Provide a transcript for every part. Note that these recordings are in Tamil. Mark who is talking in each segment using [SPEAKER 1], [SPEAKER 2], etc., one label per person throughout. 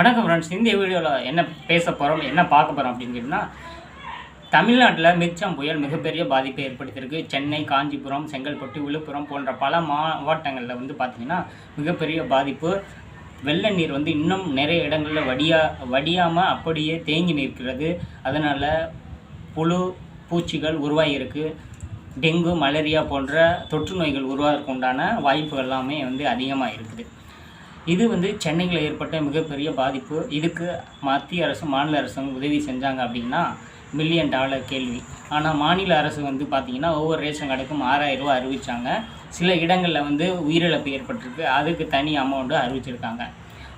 [SPEAKER 1] வணக்கம் ஃப்ரெண்ட்ஸ் இந்த வீடியோவில் என்ன பேச போகிறோம் என்ன பார்க்க போகிறோம் அப்படின்னு கேட்டிங்கன்னா தமிழ்நாட்டில் மிக்சம் புயல் மிகப்பெரிய பாதிப்பை ஏற்படுத்தியிருக்கு. சென்னை காஞ்சிபுரம் செங்கல்பட்டு விழுப்புரம் போன்ற பல மாவட்டங்களில் வந்து பார்த்திங்கன்னா மிகப்பெரிய பாதிப்பு. வெள்ள நீர் வந்து இன்னும் நிறைய இடங்களில் வடியா வடியாமல் அப்படியே தேங்கி நிற்கிறது. அதனால் புழு பூச்சிகள் உருவாகியிருக்கு டெங்கு மலேரியா போன்ற தொற்று நோய்கள் உருவாகிறதுக்கு உண்டான வாய்ப்புகள் எல்லாமே வந்து அதிகமாக இருக்குது. இது வந்து சென்னையில் ஏற்பட்ட மிகப்பெரிய பாதிப்பு. இதுக்கு மத்திய அரசு மாநில அரசும் உதவி செஞ்சாங்க அப்படின்னா மில்லியன் டாலர் கேள்வி. ஆனால் மாநில அரசு வந்து பார்த்திங்கன்னா ஒவ்வொரு ரேஷன் கடைக்கும் ஆறாயிரம் ரூபாய் சில இடங்களில் வந்து உயிரிழப்பு ஏற்பட்டிருக்கு. அதுக்கு தனி அமௌண்ட்டு அறிவிச்சிருக்காங்க.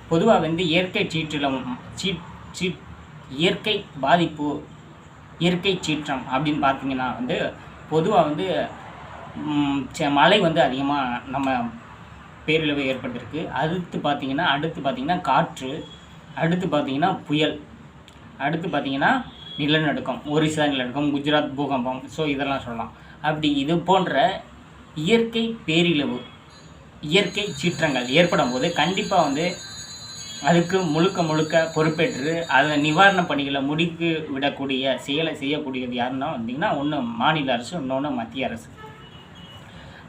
[SPEAKER 1] பொதுவாக வந்து இயற்கை சீற்றில் சீட் சீட் இயற்கை பாதிப்பு இயற்கை சீற்றம் அப்படின்னு பார்த்திங்கன்னா வந்து பொதுவாக வந்து ச- மழை வந்து அதிகமாக நம்ம பேரழிவு ஏற்பட்டிருக்கு. அடுத்து பார்த்திங்கன்னா அடுத்து பார்த்திங்கன்னா காற்று அடுத்து பார்த்தீங்கன்னா புயல் அடுத்து பார்த்தீங்கன்னா நிலநடுக்கம் ஒரிசா நிலநடுக்கம் குஜராத் பூகம்பம் ஸோ இதெல்லாம் சொல்லலாம். அப்படி இது போன்ற இயற்கை பேரிழிவு இயற்கை சீற்றங்கள் ஏற்படும் போது கண்டிப்பாக வந்து அதுக்கு முழுக்க முழுக்க பொறுப்பேற்று அதை நிவாரண பணிகளை முடிக்கு விடக்கூடிய செயலை செய்யக்கூடியது யாருன்னா வந்தீங்கன்னா ஒன்று மாநில அரசு இன்னொன்று மத்திய அரசு.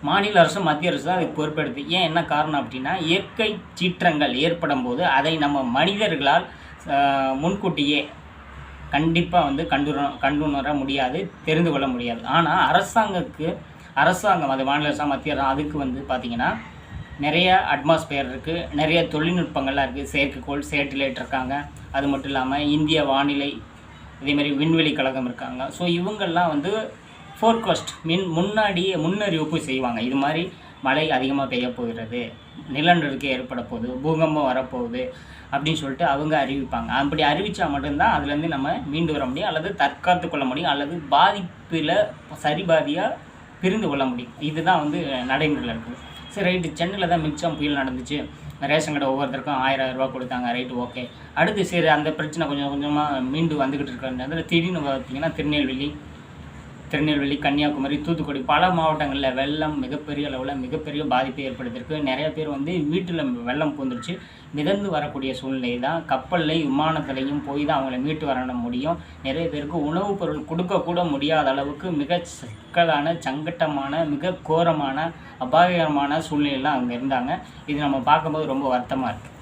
[SPEAKER 1] மாநில அரசு மத்திய அரசு தான் அதுக்கு பொறுப்பெடுத்து. ஏன் என்ன காரணம் அப்படின்னா இயற்கை சீற்றங்கள் ஏற்படும் போது அதை நம்ம மனிதர்களால் முன்கூட்டியே கண்டிப்பாக வந்து கண்டுண கண்டுணர முடியாது தெரிந்து கொள்ள முடியாது. ஆனால் அரசாங்கத்துக்கு அரசாங்கம் அது மாநில அரசு மத்திய அரசு அதுக்கு வந்து பார்த்திங்கன்னா நிறைய அட்மாஸ்பியர் இருக்குது நிறைய தொழில்நுட்பங்கள்லாம் இருக்குது செயற்கைக்கோள் சேட்டிலைட் இருக்காங்க. அது மட்டும் இல்லாமல் இந்திய வானிலை இதேமாரி விண்வெளி கழகம் இருக்காங்க. ஸோ இவங்கெல்லாம் வந்து ஃபோர்காஸ்ட் மின் முன்னாடியே முன்னறிவிப்பு செய்வாங்க. இது மாதிரி மழை அதிகமாக பெய்ய போகிறது நிலநடுக்கம் ஏற்பட போகுது பூகம்பம் வரப்போகுது அப்படின்னு சொல்லிட்டு அவங்க அறிவிப்பாங்க. அப்படி அறிவித்தா மட்டும்தான் அதுலேருந்து நம்ம மீண்டு வர முடியும் அல்லது தற்காத்து கொள்ள முடியும் அல்லது பாதிப்பில் சரிபாதியாக பிரிந்து கொள்ள முடியும். இதுதான் வந்து நடைமுறையில் இருக்குது. சரி ரைட்டு. சென்னையில் தான் மிச்சம் புயல் நடந்துச்சு. ரேஷன் கடை ஒவ்வொருத்தருக்கும் ஆயிரம் ரூபா கொடுத்தாங்க. Right okay. அடுத்து சரி அந்த பிரச்சனை கொஞ்சம் கொஞ்சமாக மீண்டு வந்துக்கிட்டு இருக்கிற அதில் திடீர்னு பார்த்தீங்கன்னா திருநெல்வேலி திருநெல்வேலி கன்னியாகுமரி தூத்துக்குடி பல மாவட்டங்களில் வெள்ளம் மிகப்பெரிய அளவில் மிகப்பெரிய பாதிப்பை ஏற்படுத்தியிருக்கு. நிறைய பேர் வந்து வீட்டில் வெள்ளம் பூந்துருச்சு. மிதந்து வரக்கூடிய சூழ்நிலை தான் கப்பல்லையும் விமானத்துலையும் போய் தான் அவங்கள மீட்டு வர முடியும். நிறைய பேருக்கு உணவுப் பொருள் கொடுக்கக்கூட முடியாத அளவுக்கு மிக சிக்கலான சங்கட்டமான மிக கோரமான அபாயகரமான சூழ்நிலையெல்லாம் அங்கே இருந்தாங்க. இது நம்ம பார்க்கும்போது ரொம்ப வருத்தமாக இருக்குது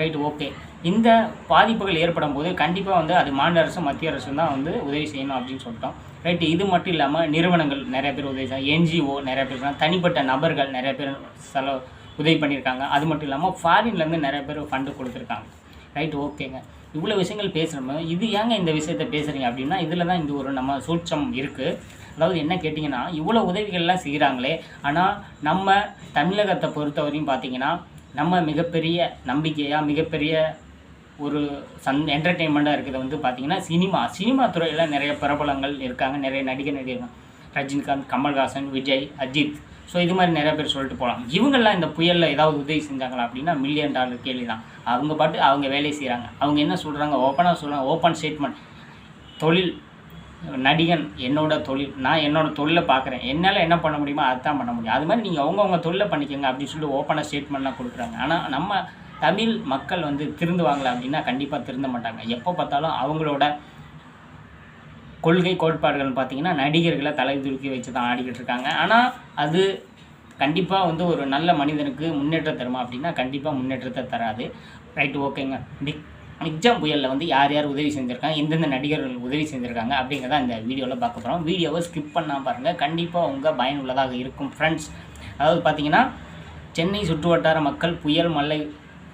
[SPEAKER 1] ரைட் ஓகே இந்த பாதிப்புகள் ஏற்படும் போது கண்டிப்பாக வந்து அது மாநில அரசும் மத்திய அரசும் தான் வந்து உதவி செய்யணும் அப்படின்னு சொல்லிட்டோம். ரைட்டு இது மட்டும் இல்லாமல் நிறுவனங்கள் நிறைய பேர் உதவி செய்ய என்ஜிஓ நிறைய பேர் தனிப்பட்ட நபர்கள் நிறைய பேர் செலவு உதவி பண்ணியிருக்காங்க. அது மட்டும் இல்லாமல் ஃபாரின்லேருந்து நிறைய பேர் ஃபண்டு கொடுத்துருக்காங்க. ரைட் ஓகேங்க இவ்வளோ விஷயங்கள் பேசுகிறோமோ இது ஏங்க இந்த விஷயத்த பேசுகிறீங்க அப்படின்னா இதில் தான் இந்த ஒரு நம்ம சூட்சம் இருக்குது அதாவது என்ன கேட்டிங்கன்னா இவ்வளோ உதவிகள்லாம் செய்கிறாங்களே ஆனால் நம்ம தமிழகத்தை பொறுத்தவரையும் பார்த்தீங்கன்னா நம்ம மிகப்பெரிய நம்பிக்கையாக மிகப்பெரிய ஒரு சன் என்டர்டெயின்மெண்ட்டாக இருக்கிறது வந்து பார்த்திங்கன்னா சினிமா சினிமா துறையில் நிறைய பிரபலங்கள் இருக்காங்க. நிறைய நடிகர் நடிகர்கள். ரஜினிகாந்த் கமல்ஹாசன் விஜய் அஜித். ஸோ இது மாதிரி நிறைய பேர் சொல்லிட்டு போகலாம் இவங்கெல்லாம் இந்த புயலில் ஏதாவது உதவி செஞ்சாங்களா அப்படின்னா மில்லியன் டாலர் கேள்வி தான். அவங்க பாட்டு அவங்க வேலையை செய்கிறாங்க அவங்க என்ன சொல்கிறாங்க ஓப்பனாக சொல்கிறாங்க ஓப்பன் ஸ்டேட்மெண்ட் தொழில் நடிகன் என்னோட தொழில் நான் என்னோட தொழிலை பார்க்குறேன். என்னால் என்ன பண்ண முடியுமோ அதுதான் பண்ண முடியும். அது மாதிரி நீங்கள் அவங்கவுங்க தொழிலை பண்ணிக்கோங்க அப்படின்னு சொல்லிட்டு ஓப்பனாக ஸ்டேட்மெண்ட்லாம் கொடுக்குறாங்க. ஆனால் நம்ம தமிழ் மக்கள் வந்து திருந்துவாங்களா அப்படின்னா கண்டிப்பாக திருந்த மாட்டாங்க. எப்போ பார்த்தாலும் அவங்களோட கொள்கை கோட்பாடுகள்னு பார்த்தீங்கன்னா நடிகர்களை தலை தூக்கி வச்சு தான் ஆடிக்கிட்டு இருக்காங்க. ஆனால் அது கண்டிப்பாக வந்து ஒரு நல்ல மனிதனுக்கு முன்னேற்றம் தருமா அப்படின்னா கண்டிப்பாக முன்னேற்றத்தை தராது. ரைட்டு ஓகேங்க பிக் எக்ஸாம் புயலில் வந்து யார் யார் உதவி செஞ்சுருக்காங்க எந்தெந்த நடிகர்கள் உதவி செஞ்சுருக்காங்க அப்படிங்கிறத அந்த வீடியோவில் பார்க்க போகிறோம் வீடியோவை ஸ்கிப் பண்ணால் பாருங்கள் கண்டிப்பாக உங்கள் பயனுள்ளதாக இருக்கும் ஃப்ரெண்ட்ஸ் அதாவது பார்த்தீங்கன்னா சென்னை சுற்றுவட்டார மக்கள் புயல் மழை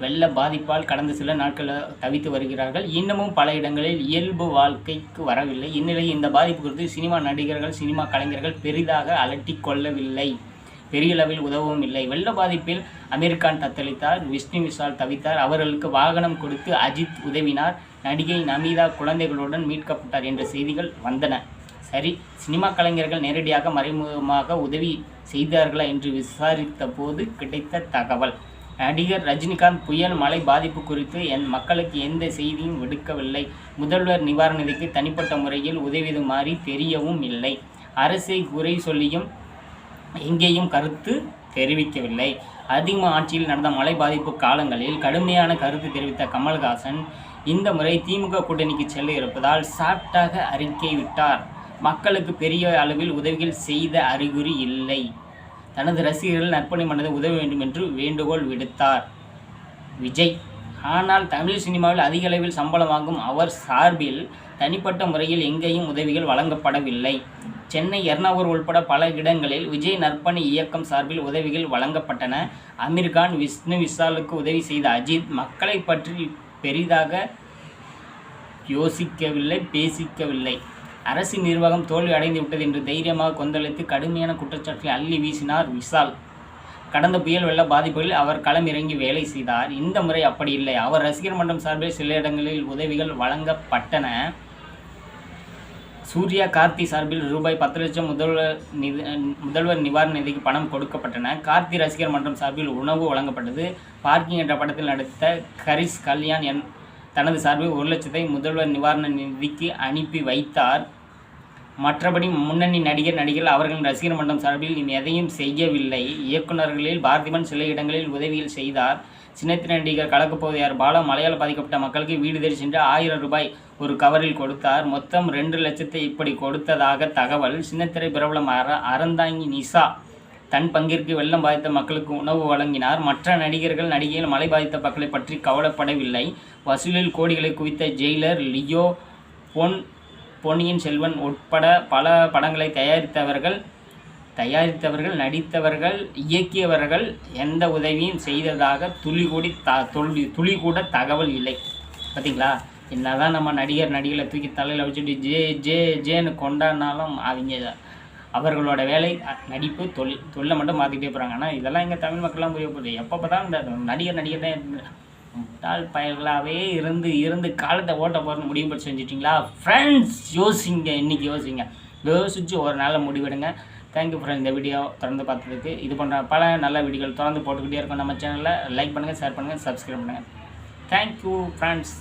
[SPEAKER 1] வெள்ள பாதிப்பால் கடந்த சில நாட்களில் தவித்து வருகிறார்கள். இன்னமும் பல இடங்களில் இயல்பு வாழ்க்கைக்கு வரவில்லை. இந்நிலையில் இந்த பாதிப்பு குறித்து சினிமா நடிகர்கள் சினிமா கலைஞர்கள் பெரிதாக அலட்டிக் கொள்ளவில்லை. பெரிய அளவில் உதவவும் இல்லை. வெள்ள பாதிப்பில் அமீர்கான் தத்தளித்தார். விஷ்ணு விஷால் தவித்தார். அவர்களுக்கு வாகனம் கொடுத்து அஜித் உதவினார். நடிகை நமீதா குழந்தைகளுடன் மீட்கப்பட்டார் என்ற செய்திகள் வந்தன. சரி சினிமா கலைஞர்கள் நேரடியாக மறைமுகமாக உதவி செய்தார்களா என்று விசாரித்த போது கிடைத்த தகவல். நடிகர் ரஜினிகாந்த் புயல் மழை பாதிப்பு குறித்து என் மக்களுக்கு எந்த செய்தியும் விடுக்கவில்லை. முதல்வர் நிவாரண நிதிக்கு தனிப்பட்ட முறையில் உதவியதுமாறி தெரியவும் இல்லை. அரசை குறை சொல்லியும் எங்கேயும் கருத்து தெரிவிக்கவில்லை. அதிகமாக ஆட்சியில் நடந்த மழை பாதிப்பு காலங்களில் கடுமையான கருத்து தெரிவித்த கமல்ஹாசன் இந்த முறை திமுக கூட்டணிக்கு செல்ல இருப்பதால் சாட்டாக அறிக்கை விட்டார். மக்களுக்கு பெரிய அளவில் உதவிகள் செய்த அறிகுறி இல்லை. தனது ரசிகர்கள் நற்பணி மனதை உதவ வேண்டும் என்று வேண்டுகோள் விடுத்தார். விஜய் ஆனால் தமிழ் சினிமாவில் அதிக அளவில் சம்பளம் வாங்கும் அவர் சார்பில் தனிப்பட்ட முறையில் எங்கேயும் உதவிகள் வழங்கப்படவில்லை. சென்னை எர்ணாவூர் உள்பட பல இடங்களில் விஜய் நற்பணி இயக்கம் சார்பில் உதவிகள் வழங்கப்பட்டன. அமீர்கான் விஷ்ணு விஷாலுக்கு உதவி செய்த அஜித் மக்களை பற்றி பெரிதாக யோசிக்கவில்லை பேசிக்கவில்லை. அரசு நிர்வாகம் தோல்வி அடைந்து விட்டது என்று தைரியமாக கொந்தளித்து கடுமையான குற்றச்சாட்டை அள்ளி வீசினார் விஷால். கடந்த புயல் வெள்ள பாதிப்புகளில் அவர் களமிறங்கி வேலை செய்தார். இந்த முறை அப்படி இல்லை. அவர் ரசிகர் மன்றம் சார்பில் சில இடங்களில் உதவிகள் வழங்கப்பட்டன. சூர்யா கார்த்தி சார்பில் ரூபாய் பத்து லட்சம் முதல்வர் நிதி முதல்வர் நிவாரண நிதிக்கு பணம் கொடுக்கப்பட்டன. கார்த்தி ரசிகர் மன்றம் சார்பில் உணவு வழங்கப்பட்டது. பார்க்கிங் என்ற படத்தில் நடித்த கரிஷ் கல்யாண் என் தனது சார்பில் ஒரு லட்சத்தை முதல்வர் நிவாரண நிதிக்கு அனுப்பி வைத்தார். மற்றபடி முன்னணி நடிகர் நடிகர்கள் அவர்களின் ரசிகர் மன்றம் சார்பில் எதையும் செய்யவில்லை. இயக்குநர்களில் பார்த்திபன் சில இடங்களில் உதவிகள் செய்தார். சின்னத்திர நடிகர் கலக்கப்போதையார் பாலா மலையாள பாதிக்கப்பட்ட மக்களுக்கு வீடு தேடி சென்று ஆயிரம் ரூபாய் ஒரு கவரில் கொடுத்தார். மொத்தம் ரெண்டு லட்சத்தை இப்படி கொடுத்ததாக தகவல் சின்னத்திரை பிரபலம் அற அறந்தாங்கி நிசா தன் பங்கிற்கு வெள்ளம் பாதித்த மக்களுக்கு உணவு வழங்கினார். மற்ற நடிகர்கள் நடிகைகள் மழை பாதித்த மக்களை பற்றி கவலைப்படவில்லை. வசூலில் கோடிகளை குவித்த ஜெயிலர் லியோ பொன் பொன்னியின் செல்வன் உட்பட பல படங்களை தயாரித்தவர்கள் தயாரித்தவர்கள் நடித்தவர்கள் இயக்கியவர்கள் எந்த உதவியும் செய்ததாக துளிகூடி த துளி துளி கூட தகவல் இல்லை. பார்த்தீங்களா என்னதான் நம்ம நடிகர் நடிகளை தூக்கி தலையில் வச்சுட்டு ஜே ஜே ஜேன்னு கொண்டாடினாலும் அவங்க அவர்களோட வேலை நடிப்பு தொழில் தொழிலை மட்டும் மாற்றிக்கிட்டே போகிறாங்க ஆனால் இதெல்லாம் எங்கள் தமிழ் மக்கள்லாம் புரிய போகுது. எப்போ பார்த்தா இந்த நடிகர் நடிகர் தான் முட்டாள் பயல்களாகவே இருந்து இருந்து காலத்தை ஓட்ட போகிறன்னு முடிவு பண்ணி செஞ்சிட்டிங்களா? ஃப்ரெண்ட்ஸ் யோசிங்க இன்றைக்கி யோசிங்க. யோசிச்சு ஒரு நாளில் முடிவெடுங்க. தேங்க்யூ ஃப்ரெண்ட் இந்த வீடியோ தொடர்ந்து பார்த்ததுக்கு இது போன்ற பல நல்ல வீடியோகள் தொடர்ந்து போட்டுக்கிட்டே இருக்கோம் நம்ம சேனலில் லைக் பண்ணுங்கள் ஷேர் பண்ணுங்கள் சப்ஸ்கிரைப் பண்ணுங்கள் தேங்க்யூ ஃப்ரெண்ட்ஸ்